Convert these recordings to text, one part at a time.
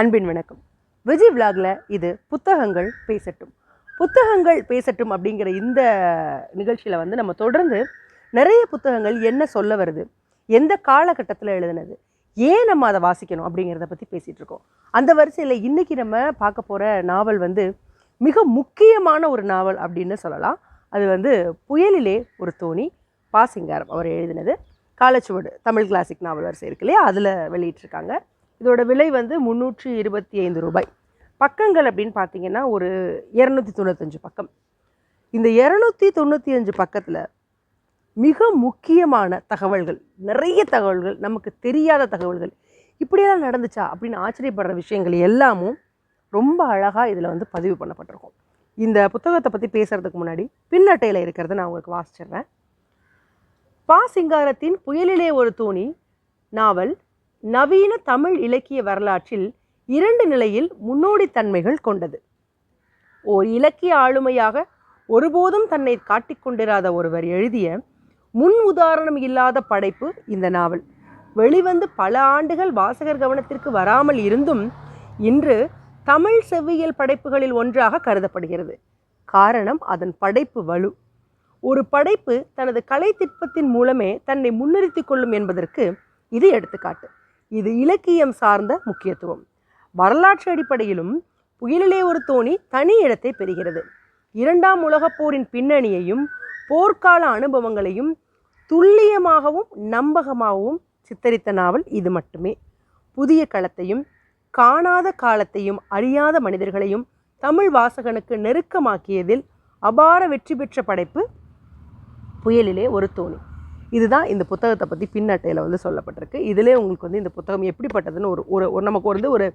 அன்பின் வணக்கம். விஜய் விலாகில் இது புத்தகங்கள் பேசட்டும். புத்தகங்கள் பேசட்டும் அப்படிங்கிற இந்த நிகழ்ச்சியில் வந்து நம்ம தொடர்ந்து நிறைய புத்தகங்கள் என்ன சொல்ல வருது எந்த காலகட்டத்தில் எழுதுனது ஏன் நம்ம அதை வாசிக்கணும் அப்படிங்கிறத பற்றி பேசிகிட்டு இருக்கோம். அந்த வரிசையில் இன்றைக்கி நம்ம பார்க்க போகிற நாவல் வந்து மிக முக்கியமான ஒரு நாவல் அப்படின்னு சொல்லலாம். அது வந்து புயலிலே ஒரு தோணி பாசிங்காரம். அவர் எழுதினது காலச்சுவடு தமிழ் கிளாசிக் நாவல் வரிசை இருக்கு இல்லையா? அதில் வெளியிட்டிருக்காங்க. இதோட விலை வந்து முந்நூற்றி இருபத்தி ஐந்து ரூபாய். பக்கங்கள் அப்படின்னு பார்த்தீங்கன்னா ஒரு இரநூத்தி தொண்ணூத்தஞ்சு பக்கம். இந்த இரநூத்தி தொண்ணூற்றி அஞ்சு பக்கத்தில் மிக முக்கியமான தகவல்கள் நிறைய தகவல்கள் நமக்கு தெரியாத தகவல்கள் இப்படியெல்லாம் நடந்துச்சா அப்படின்னு ஆச்சரியப்படுற விஷயங்கள் எல்லாமும் ரொம்ப அழகாக இதில் வந்து பதிவு பண்ணப்பட்டிருக்கும். இந்த புத்தகத்தை பற்றி பேசுகிறதுக்கு முன்னாடி பின்னட்டையில் இருக்கிறத நான் உங்களுக்கு வாசிச்சிடுறேன். பா சிங்காரத்தின் புயலிலே ஒரு தோணி நாவல் நவீன தமிழ் இலக்கிய வரலாற்றில் இரண்டு நிலையில் முன்னோடித்தன்மைகள் கொண்டது. ஓர் இலக்கிய ஆளுமையாக ஒருபோதும் தன்னை காட்டிக்கொண்டிராத ஒருவர் எழுதிய முன் உதாரணம் இல்லாத படைப்பு இந்த நாவல். வெளிவந்து பல ஆண்டுகள் வாசகர் கவனத்திற்கு வராமல் இருந்தும் இன்று தமிழ் செவ்வியல் படைப்புகளில் ஒன்றாக கருதப்படுகிறது. காரணம் அதன் படைப்பு வலு. ஒரு படைப்பு தனது கலைத்திட்பத்தின் மூலமே தன்னை முன்னிறுத்திக் கொள்ளும் என்பதற்கு இது எடுத்துக்காட்டு. இது இலக்கியம் சார்ந்த முக்கியத்துவம். வரலாற்று அடிப்படையிலும் புயலிலே ஒரு தோணி தனி இடத்தை பெறுகிறது. இரண்டாம் உலகப் போரின் பின்னணியையும் போர்க்கால அனுபவங்களையும் துல்லியமாகவும் நம்பகமாகவும் சித்தரித்த நாவல் இது மட்டுமே. புதிய களத்தையும் காணாத காலத்தையும் அறியாத மனிதர்களையும் தமிழ் வாசகனுக்கு நெருக்கமாக்கியதில் அபார வெற்றி பெற்ற படைப்பு புயலிலே ஒரு தோணி. இதுதான் இந்த புத்தகத்தை பற்றி பின்னட்டையில் வந்து சொல்லப்பட்டிருக்கு. இதிலே உங்களுக்கு வந்து இந்த புத்தகம் எப்படிப்பட்டதுன்னு ஒரு ஒரு ஒரு நமக்கு வந்து ஒரு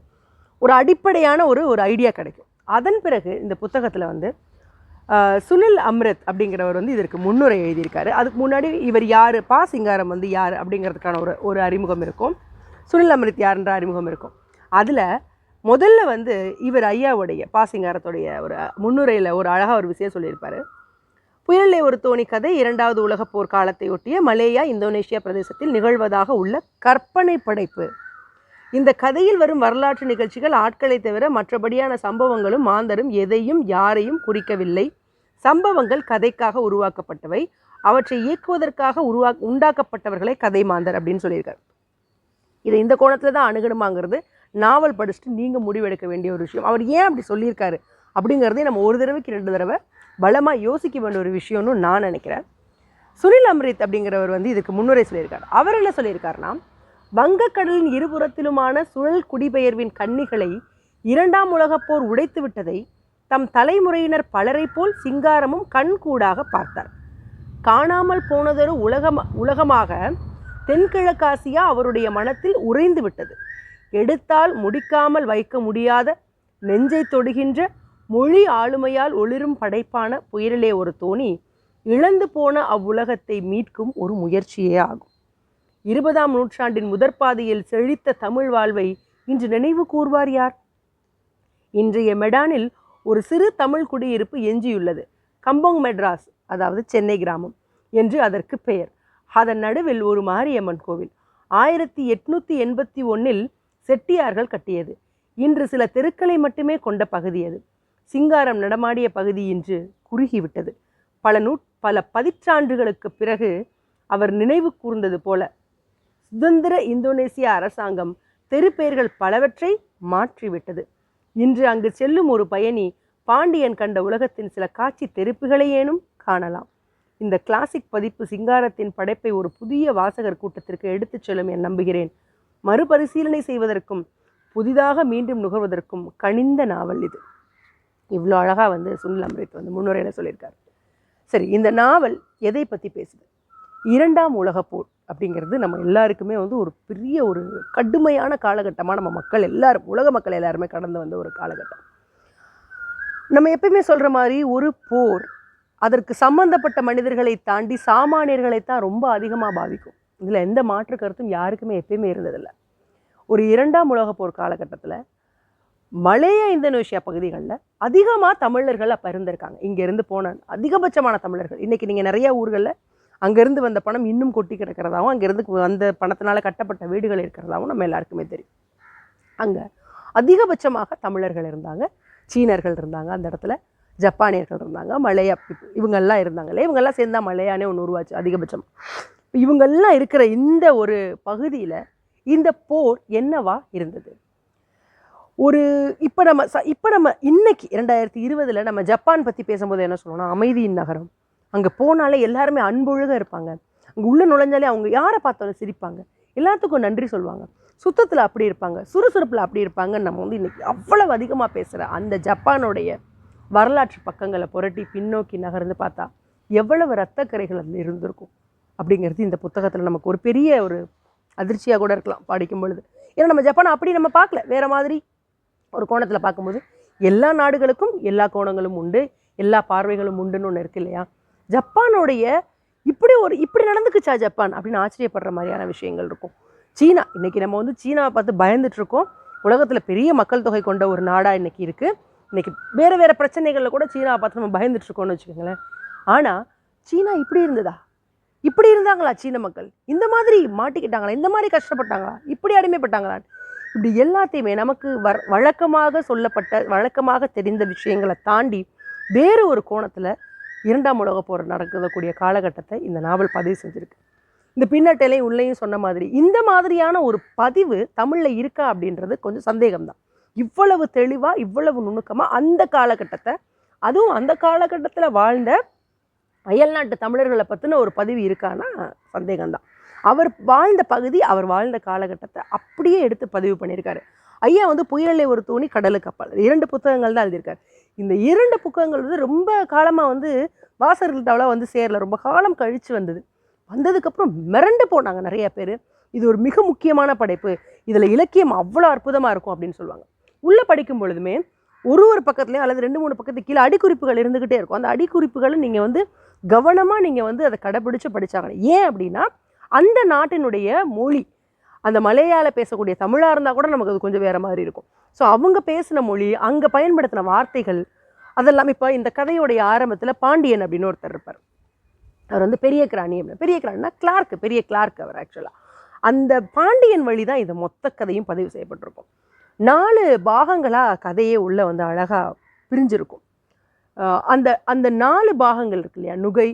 ஒரு அடிப்படையான ஒரு ஒரு ஐடியா கிடைக்கும். அதன் பிறகு இந்த புத்தகத்தில் வந்து சுனில் அம்ரித் அப்படிங்கிறவர் வந்து இதற்கு முன்னுரை எழுதியிருக்காரு. அதுக்கு முன்னாடி இவர் யார்? பா சிங்காரம் வந்து யார்? அப்படிங்கிறதுக்கான ஒரு ஒரு அறிமுகம் இருக்கும். சுனில் அம்ரித் யாருன்ற அறிமுகம் இருக்கும். அதில் முதல்ல வந்து இவர் ஐயாவுடைய பா சிங்காரத்துடைய ஒரு முன்னுரையில் ஒரு அழகாக ஒரு விஷயம் சொல்லியிருப்பார். புயலிலே ஒரு தோணி கதை இரண்டாவது உலகப் போர் காலத்தை ஒட்டிய மலேயா இந்தோனேஷியா பிரதேசத்தில் நிகழ்வதாக உள்ள கற்பனை படைப்பு. இந்த கதையில் வரும் வரலாற்று நிகழ்ச்சிகள் ஆட்களை தவிர மற்றபடியான சம்பவங்களும் மாந்தரும் எதையும் யாரையும் குறிக்கவில்லை. சம்பவங்கள் கதைக்காக உருவாக்கப்பட்டவை. அவற்றை இயக்குவதற்காக உருவா உண்டாக்கப்பட்டவர்களே கதை மாந்தர் அப்படின்னு சொல்லியிருக்காரு. இதை இந்த கோணத்தில் தான் அணுகணுமாங்கிறது நாவல் படிச்சுட்டு நீங்கள் முடிவெடுக்க வேண்டிய ஒரு விஷயம். அவர் ஏன் அப்படி சொல்லியிருக்காரு அப்படிங்கிறதே நம்ம ஒரு தடவைக்கு ரெண்டு தடவை பலமாக யோசிக்க வேண்டிய ஒரு விஷயம்னு நான் நினைக்கிறேன். சுனில் அம்ரித் அப்படிங்கிறவர் வந்து இதுக்கு முன்னுரை சொல்லியிருக்கார். அவர் என்ன சொல்லியிருக்காருன்னா வங்கக்கடலின் இருபுறத்திலுமான சுழல் குடிபெயர்வின் கன்னிகளை இரண்டாம் உலகப் போர் உடைத்து விட்டதை தம் தலைமுறையினர் பலரைப் போல் சிங்காரமும் கண்கூடாக பார்த்தார். காணாமல் போனதொரு உலகம் உலகமாக தென்கிழக்காசியா அவருடைய மனத்தில் உறைந்து விட்டது. எடுத்தால் முடிக்காமல் வைக்க முடியாத நெஞ்சை தொடுகின்ற மொழி ஆளுமையால் ஒளிரும் படைப்பான புயலிலே ஒரு தோணி இழந்து போன அவ்வுலகத்தை மீட்கும் ஒரு முயற்சியே ஆகும். இருபதாம் நூற்றாண்டின் முதற்பாதையில் செழித்த தமிழ் வாழ்வை இன்று நினைவு கூர்வார் யார்? இன்றைய மெடானில் ஒரு சிறு தமிழ் குடியிருப்பு எஞ்சியுள்ளது. கம்போங் மெட்ராஸ் அதாவது சென்னை கிராமம் என்று அதற்கு பெயர். அதன் நடுவில் ஒரு மாரியம்மன் கோவில். ஆயிரத்தி எட்நூற்றி எண்பத்தி ஒன்றில் செட்டியார்கள் கட்டியது. இன்று சில தெருக்களை மட்டுமே கொண்ட பகுதி அது. சிங்காரம் நடமாடிய பகுதி இன்று குறுகிவிட்டது. பல நூ பல பதிற்றாண்டுகளுக்கு பிறகு அவர் நினைவு கூர்ந்தது போல. சுதந்திர இந்தோனேசிய அரசாங்கம் தெருப்பெயர்கள் பலவற்றை மாற்றிவிட்டது. இன்று அங்கு செல்லும் ஒரு பயணி பாண்டியன் கண்ட உலகத்தின் சில காட்சி தெருப்புகளையேனும் காணலாம். இந்த கிளாசிக் பதிப்பு சிங்காரத்தின் படைப்பை ஒரு புதிய வாசகர் கூட்டத்திற்கு எடுத்துச் செல்லும் என நம்புகிறேன். மறுபரிசீலனை செய்வதற்கும் புதிதாக மீண்டும் நுகர்வதற்கும் கனிந்த நாவல் இது. இவ்வளோ அழகாக வந்து சுனில் அம்ரித் வந்து முன்னுரையில் சொல்லியிருக்காரு. சரி இந்த நாவல் எதை பற்றி பேசுது? இரண்டாம் உலகப் போர் அப்படிங்கிறது நம்ம எல்லாருக்குமே வந்து ஒரு பெரிய ஒரு கடுமையான காலகட்டமாக நம்ம மக்கள் எல்லாரும் உலக மக்கள் எல்லாருமே கடந்து வந்த ஒரு காலகட்டம். நம்ம எப்பயுமே சொல்கிற மாதிரி ஒரு போர் அதற்கு சம்பந்தப்பட்ட மனிதர்களை தாண்டி சாமானியர்களை தான் ரொம்ப அதிகமாக பாதிக்கும். இதில் எந்த மாற்று கருத்தும் யாருக்குமே எப்பயுமே இருந்ததில்லை. ஒரு இரண்டாம் உலக போர் காலகட்டத்தில் மலேய இந்தோனேஷியா பகுதிகளில் அதிகமாக தமிழர்கள் அப்போ இருந்திருக்காங்க. இங்கேருந்து போன அதிகபட்சமான தமிழர்கள். இன்றைக்கி நீங்கள் நிறைய ஊர்களில் அங்கேருந்து வந்த பணம் இன்னும் கொட்டி கிடக்கிறதாவும் அங்கேருந்து வந்த பணத்தினால கட்டப்பட்ட வீடுகள் இருக்கிறதாகவும் நம்ம எல்லாருக்குமே தெரியும். அங்கே அதிகபட்சமாக தமிழர்கள் இருந்தாங்க. சீனர்கள் இருந்தாங்க அந்த இடத்துல. ஜப்பானியர்கள் இருந்தாங்க. மலையா இவங்கெல்லாம் இருந்தாங்களே இவங்கெல்லாம் சேர்ந்தா மலையானே ஒன்று உருவாச்சு அதிகபட்சம். இவங்கெல்லாம் இருக்கிற இந்த ஒரு பகுதியில் இந்த போர் என்னவா இருந்தது? ஒரு இப்போ நம்ம ச இப்போ நம்ம இன்னைக்கு இரண்டாயிரத்தி இருபதில் நம்ம ஜப்பான் பற்றி பேசும்போது என்ன சொல்லணும்னா அமைதியின் நகரம். அங்கே போனாலே எல்லாருமே அன்பொழுக இருப்பாங்க. அங்கே உள்ளே நுழைஞ்சாலே அவங்க யாரை பார்த்தாலும் சிரிப்பாங்க. எல்லாத்துக்கும் நன்றி சொல்லுவாங்க. சுத்தத்தில் அப்படி இருப்பாங்க. சுறுசுறுப்பில் அப்படி இருப்பாங்கன்னு நம்ம வந்து இன்றைக்கி அவ்வளவு அதிகமாக பேசுகிற அந்த ஜப்பானுடைய வரலாற்று பக்கங்களை புரட்டி பின்னோக்கி நகர்ந்து பார்த்தா எவ்வளவு ரத்தக்கரைகள் அதில் இருந்திருக்கும் அப்படிங்கிறது இந்த புத்தகத்தில் நமக்கு ஒரு பெரிய ஒரு அதிர்ச்சியாக கூட இருக்கலாம் படிக்கும் பொழுது. ஏன்னா நம்ம ஜப்பானை அப்படி நம்ம பார்க்கல. வேற மாதிரி ஒரு கோணத்தில் பார்க்கும்போது எல்லா நாடுகளுக்கும் எல்லா கோணங்களும் உண்டு எல்லா பார்வைகளும் உண்டுன்னு ஒன்று இருக்கு இல்லையா? ஜப்பானுடைய இப்படி ஒரு இப்படி நடந்துக்குச்சா ஜப்பான் அப்படின்னு ஆச்சரியப்படுற மாதிரியான விஷயங்கள் இருக்கும். சீனா இன்னைக்கு நம்ம வந்து சீனாவை பார்த்து பயந்துட்டு இருக்கோம். உலகத்தில் பெரிய மக்கள் தொகை கொண்ட ஒரு நாடாக இன்னைக்கு இருக்கு. இன்னைக்கு வேறு வேறு பிரச்சனைகளில் கூட சீனாவை பார்த்து நம்ம பயந்துட்டு இருக்கோம்னு வச்சுக்கோங்களேன். ஆனால் சீனா இப்படி இருந்ததா? இப்படி இருந்தாங்களா சீன மக்கள்? இந்த மாதிரி மாட்டிக்கிட்டாங்களா? இந்த மாதிரி கஷ்டப்பட்டாங்களா? இப்படி அடிமைப்பட்டாங்களா இப்படி எல்லாத்தையுமே நமக்கு வர வழக்கமாக சொல்லப்பட்ட வழக்கமாக தெரிந்த விஷயங்களை தாண்டி வேறு ஒரு கோணத்தில் இரண்டாம் உலக போர் நடக்கக்கூடிய காலகட்டத்தை இந்த நாவல் பதிவு செஞ்சுருக்கு. இந்த பின்னட்டையிலையும் உள்ளேயும் சொன்ன மாதிரி இந்த மாதிரியான ஒரு பதிவு தமிழில் இருக்கா அப்படின்றது கொஞ்சம் சந்தேகம்தான். இவ்வளவு தெளிவாக இவ்வளவு நுணுக்கமாக அந்த காலகட்டத்தை அதுவும் அந்த காலகட்டத்தில் வாழ்ந்த அயல்நாட்டு தமிழர்களை பற்றின ஒரு பதிவு இருக்கான்னா சந்தேகம்தான். அவர் வாழ்ந்த பகுதி அவர் வாழ்ந்த காலகட்டத்தை அப்படியே எடுத்து பதிவு பண்ணியிருக்காரு. ஐயா வந்து புயலை ஒரு தூணி கடலு கப்பல். இரண்டு புத்தகங்கள் தான் எழுதியிருக்காரு. இந்த இரண்டு புத்தகங்கள் வந்து ரொம்ப காலமாக வந்து வாசகர்கள்ட்ட வந்து சேரல ரொம்ப காலம் கழித்து வந்தது. வந்ததுக்கப்புறம் மிரண்டு போனாங்க நிறைய பேர். இது ஒரு மிக முக்கியமான படைப்பு. இதில் இலக்கியம் அவ்வளோ அற்புதமாக இருக்கும் அப்படின்னு சொல்லுவாங்க. உள்ளே படிக்கும் பொழுதுமே ஒரு ஒரு பக்கத்துலேயும் அல்லது ரெண்டு மூணு பக்கத்துக்கு கீழே அடிக்குறிப்புகள் இருந்துக்கிட்டே இருக்கும். அந்த அடிக்குறிப்புகளை நீங்கள் வந்து கவனமாக நீங்கள் வந்து அதை கடைப்பிடிச்சு படித்தாங்க ஏன் அப்படின்னா அந்த நாட்டினுடைய மொழி அந்த மலையாள பேசக்கூடிய தமிழாக இருந்தால் கூட நமக்கு அது கொஞ்சம் வேறு மாதிரி இருக்கும். ஸோ அவங்க பேசின மொழி அங்கே பயன்படுத்தின வார்த்தைகள் அதெல்லாம் இப்போ இந்த கதையோடைய ஆரம்பத்தில் பாண்டியன் அப்படின்னு ஒருத்தர் இருப்பார். அவர் வந்து பெரிய கிராணி அப்படின்னு. பெரிய கிராணினா கிளார்க் பெரிய கிளார்க் அவர் ஆக்சுவலாக அந்த பாண்டியன் வழி தான் இந்த மொத்த கதையும் பதிவு செய்யப்பட்டிருக்கும். நாலு பாகங்களாக கதையே உள்ளே வந்து அழகாக பிரிஞ்சிருக்கும். அந்த அந்த நாலு பாகங்கள் இருக்கு இல்லையா? நுகை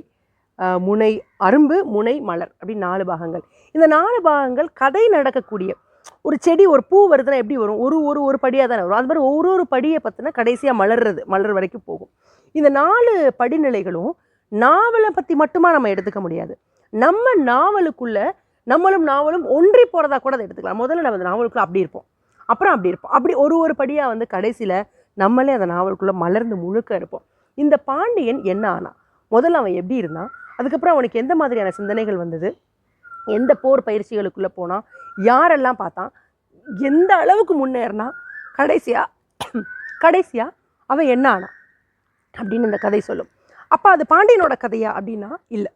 முனை அரும்பு முனை மலர் அப்படின்னு நாலு பாகங்கள். இந்த நாலு பாகங்கள் கதை நடக்கக்கூடிய ஒரு செடி ஒரு பூ வருதுன்னா எப்படி வரும்? ஒரு ஒரு ஒரு படியாக தானே வரும். அது மாதிரி ஒரு ஒரு படியை பற்றினா கடைசியாக மலர்றது மலர் வரைக்கும் போகும். இந்த நாலு படிநிலைகளும் நாவலை பற்றி மட்டுமா நம்ம எடுத்துக்க முடியாது. நம்ம நாவலுக்குள்ள நம்மளும் நாவலும் ஒன்றி போகிறதா கூட அதை எடுத்துக்கலாம். முதல்ல நம்ம அந்த நாவலுக்குள்ள அப்படி இருப்போம். அப்புறம் அப்படி இருப்போம். அப்படி ஒரு ஒரு படியாக வந்து கடைசியில் நம்மளே அந்த நாவலுக்குள்ளே மலர்ந்து முழுக்க இருப்போம். இந்த பாண்டியன் என்ன ஆனா முதல்ல அவன் எப்படி இருந்தான்? அதுக்கப்புறம் அவனுக்கு எந்த மாதிரியான சிந்தனைகள் வந்தது? எந்த போர் பயிற்சிகளுக்குள்ளே போனான்? யாரெல்லாம் பார்த்தான்? எந்த அளவுக்கு முன்னேறினா? கடைசியாக கடைசியாக அவன் என்ன ஆனான்? அப்படின்னு இந்த கதை சொல்லும். அப்போ அது பாண்டியனோட கதையா அப்படின்னா இல்லை.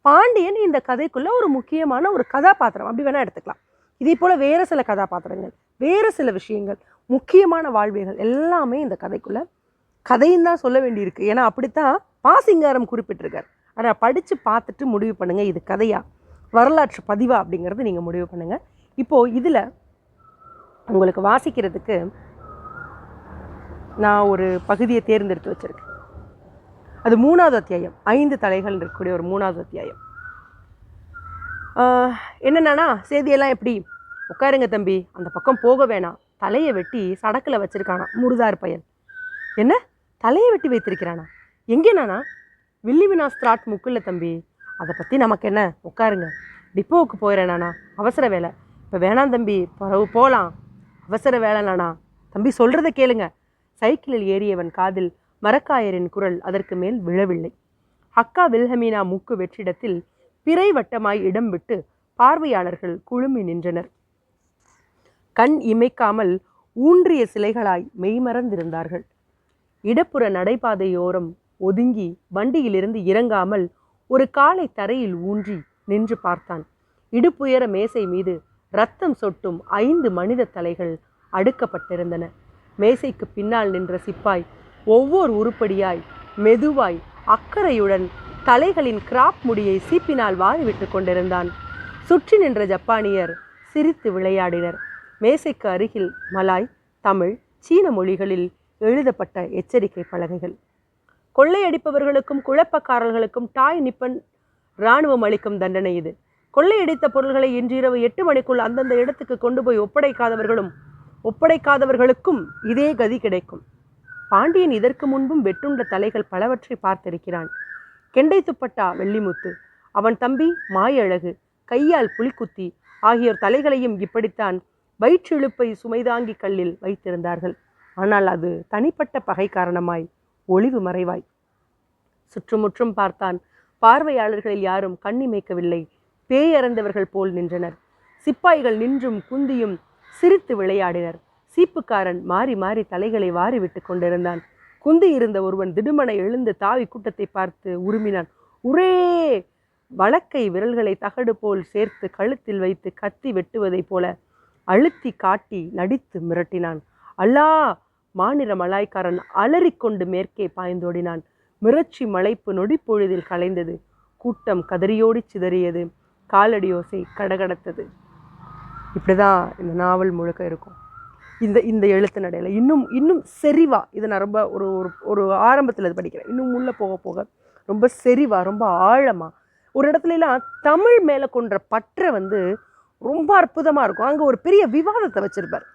பாண்டியன் இந்த கதைக்குள்ள ஒரு முக்கியமான ஒரு கதாபாத்திரம். அப்படி வேணால் எடுத்துக்கலாம். இதே போல் வேறு சில கதாபாத்திரங்கள் வேறு சில விஷயங்கள் முக்கியமான வாழ்வியல்கள் எல்லாமே இந்த கதைக்குள்ளே கதைன்னு தான் சொல்ல வேண்டியிருக்கு. ஏன்னா அப்படித்தான் பாசிங்காரம் குறிப்பிட்டிருக்கார். ஆனால் படித்து பார்த்துட்டு முடிவு பண்ணுங்கள் இது கதையா? வரலாற்று பதிவா அப்படிங்கிறது நீங்கள் முடிவு பண்ணுங்கள் இப்போது இதில் உங்களுக்கு வாசிக்கிறதுக்கு நான் ஒரு பகுதியை தேர்ந்தெடுத்து வச்சுருக்கேன். அது மூணாவது அத்தியாயம். ஐந்து தலைகள் இருக்கக்கூடிய ஒரு மூணாவது அத்தியாயம். என்னென்னா செய்தியெல்லாம் எப்படி? உட்காருங்க தம்பி. அந்த பக்கம் போக வேணாம். தலையை வெட்டி சடக்கில் வச்சுருக்கானா முருதார் பையன் என்ன? தலையை வெட்டி வைத்திருக்கிறானா? எங்கே நானா? வில்லி வினாஸ் திராட் முக்குல்ல தம்பி. அதை பற்றி நமக்கு என்ன? உட்காருங்க. டிப்போவுக்கு போயிடுறேன் நானா. அவசர வேலை. இப்போ வேணாம் தம்பி. பரவு போகலாம் அவசர வேலை நானா. தம்பி சொல்கிறத கேளுங்க. சைக்கிளில் ஏறியவன் காதில் மரக்காயரின் குரல் அதற்கு மேல் விழவில்லை. அக்கா வில்ஹமீனா மூக்கு வெற்றிடத்தில் பிறை வட்டமாய் இடம் விட்டு பார்வையாளர்கள் குழுமி நின்றனர். கண் இமைக்காமல் ஊன்றிய சிலைகளாய் மெய்மறந்திருந்தார்கள். இடப்புற நடைபாதையோரம் ஒதுங்கி வண்டியிலிருந்து இறங்காமல் ஒரு காலை தரையில் ஊன்றி நின்று பார்த்தான். இடுப்புயர மேசை மீது ரத்தம் சொட்டும் ஐந்து மனித தலைகள் அடுக்கப்பட்டிருந்தன. மேசைக்கு பின்னால் நின்ற சிப்பாய் ஒவ்வொரு உருப்படியாய் மெதுவாய் அக்கறையுடன் தலைகளின் கிராப் முடியை சீப்பினால் வாரிவிட்டு கொண்டிருந்தான். சுற்றி நின்ற ஜப்பானியர் சிரித்து விளையாடினர். மேசைக்கு அருகில் மலாய் தமிழ் சீன மொழிகளில் எழுதப்பட்ட எச்சரிக்கை பலகைகள். கொள்ளையடிப்பவர்களுக்கும் குழப்பக்காரர்களுக்கும் டாய் நிப்பன் இராணுவம் அளிக்கும் தண்டனை இது. கொள்ளையடித்த பொருள்களை இன்றிரவு எட்டு மணிக்குள் அந்தந்த இடத்துக்கு கொண்டு போய் ஒப்படைக்காதவர்களும் ஒப்படைக்காதவர்களுக்கும் இதே கதி கிடைக்கும். பாண்டியன் இதற்கு முன்பும் வெட்டுண்ட தலைகள் பலவற்றை பார்த்திருக்கிறான். கெண்டை துப்பட்டா வெள்ளிமுத்து அவன் தம்பி மாயழகு கையால் புலிக்குத்தி ஆகியோர் தலைகளையும் இப்படித்தான் வயிற்றிழுப்பை சுமைதாங்கி கல்லில் வைத்திருந்தார்கள். ஆனால் அது தனிப்பட்ட பகை காரணமாய் ஒளிவு மறைவாய். சுற்றுமுற்றும் பார்த்தான். பார்வையாளர்களில் யாரும் கண்ணிமைக்கவில்லை பேயறந்தவர்கள் போல் நின்றனர். சிப்பாய்கள் நின்றும் குந்தியும் சிரித்து விளையாடினர். சீப்புக்காரன் மாறி மாறி தலைகளை வாரிவிட்டு கொண்டிருந்தான். குந்தி இருந்த ஒருவன் திடுமனை எழுந்து தாவி கூட்டத்தை பார்த்து உருமினான். உரே! வழக்கை விரல்களை தகடு போல் சேர்த்து கழுத்தில் வைத்து கத்தி வெட்டுவதைப் போல அழுத்தி காட்டி நடித்து மிரட்டினான். அல்லா! மாநில மலாய்க்காரன் அலறிக்கொண்டு மேற்கே பாய்ந்தோடினான். மிரட்சி மலைப்பு நொடிப்பொழுதில் கலைந்தது. கூட்டம் கதறியோடி சிதறியது. காலடியோசை கடகடத்தது. இப்படிதான் இந்த நாவல் முழுக்க இருக்கும். இந்த இந்த எழுத்து நடையில். இன்னும் இன்னும் செறிவா. இதை நான் ரொம்ப ஒரு ஒரு ஒரு ஆரம்பத்தில் இது படிக்கிறேன். இன்னும் உள்ளே போக போக ரொம்ப செறிவா ரொம்ப ஆழமாக ஒரு இடத்துலலாம் தமிழ் மேலே கொண்ட பற்றை வந்து ரொம்ப அற்புதமாக இருக்கும். அங்கே ஒரு பெரிய விவாதத்தை வச்சிருப்பார்.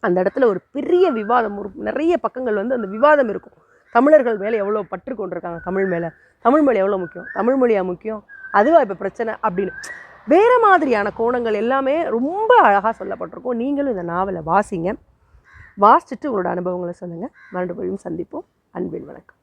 அந்த இடத்துல ஒரு பெரிய விவாதம் ஒரு நிறைய பக்கங்கள் வந்து அந்த விவாதம் இருக்கும். தமிழர்கள் மேலே எவ்வளோ பற்று கொண்டிருக்காங்க தமிழ் மேலே. தமிழ் மொழி எவ்வளோ முக்கியம்? தமிழ்மொழியாக முக்கியம்? அதுவா இப்போ பிரச்சனை? அப்படின்னு. வேறு மாதிரியான கோணங்கள் எல்லாமே ரொம்ப அழகாக சொல்லப்பட்டிருக்கும். நீங்களும் இந்த நாவலை வாசிங்க. வாசிச்சுட்டு உங்களோட அனுபவங்களை சொல்லுங்கள் மறுபடியும் சந்திப்போம். அன்பின் வணக்கம்.